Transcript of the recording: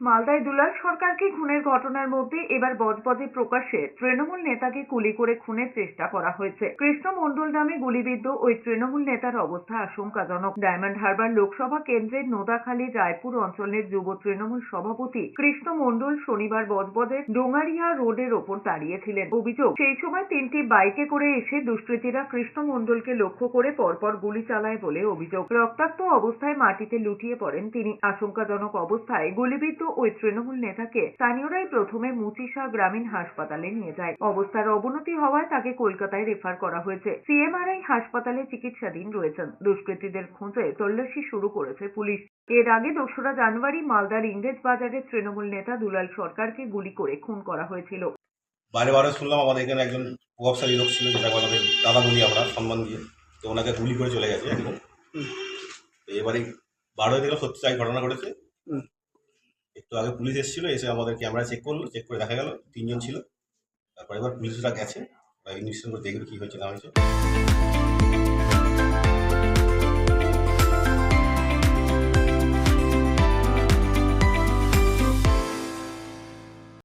মালদায় দুলাল সরকারকে খুনের ঘটনার মধ্যে এবার বজবজে প্রকাশ্যে তৃণমূল নেতাকে গুলি করে খুনের চেষ্টা করা হয়েছে। কৃষ্ণ মণ্ডল নামে গুলিবিদ্ধ ওই তৃণমূল নেতার অবস্থা আশঙ্কাজনক। ডায়মন্ড হারবার লোকসভা কেন্দ্রের নোদাখালী রায়পুর অঞ্চলের যুব তৃণমূল সভাপতি কৃষ্ণ মণ্ডল শনিবার বজবজের ডোঙারিয়া রোডের ওপর দাঁড়িয়েছিলেন। অভিযোগ, সেই সময় তিনটি বাইকে করে এসে দুষ্কৃতীরা কৃষ্ণ মণ্ডলকে লক্ষ্য করে পরপর গুলি চালায় বলে অভিযোগ। রক্তাক্ত অবস্থায় মাটিতে লুটিয়ে পড়েন তিনি। আশঙ্কাজনক অবস্থায় গুলিবিদ্ধ ওই তৃণমূল নেতাকে স্থানীয়রাই প্রথমে মুচিশা গ্রামীণ হাসপাতালে নিয়ে যায়। অবস্থার অবনতি হওয়ায় তাকে কলকাতায় রেফার করা হয়েছে। সিএমআরআই হাসপাতালে চিকিৎসাধীন রয়েছেন। দুষ্কৃতীদের খোঁজে তল্লাশি শুরু করেছে পুলিশ। এর আগে দোসরা জানুয়ারি মালদার ইংরেজ বাজারের তৃণমূল নেতা দুলাল সরকারকে গুলি করে খুন করা হয়েছিল। বাইরে বাইরে শুনলাম আমাদের এখানে একজন প্রভাবশালী লোক ছিল যেটা আমাদের দাদা বলি আমরা সম্মান দিয়ে। তো ওনাকে গুলি করে চলে গেছে এবারে বারোই দেখলাম সত্যি তাই ঘটনা ঘটেছে। একটু আগে পুলিশ এসেছিল, এসে আমাদের ক্যামেরা চেক করল চেক করে দেখা গেল, তিনজন ছিল। তারপরে এবার পুলিশরা গেছে, বা ইনভেস্টিগেশন করে দেখবে কী হয়েছে, না হয়েছে।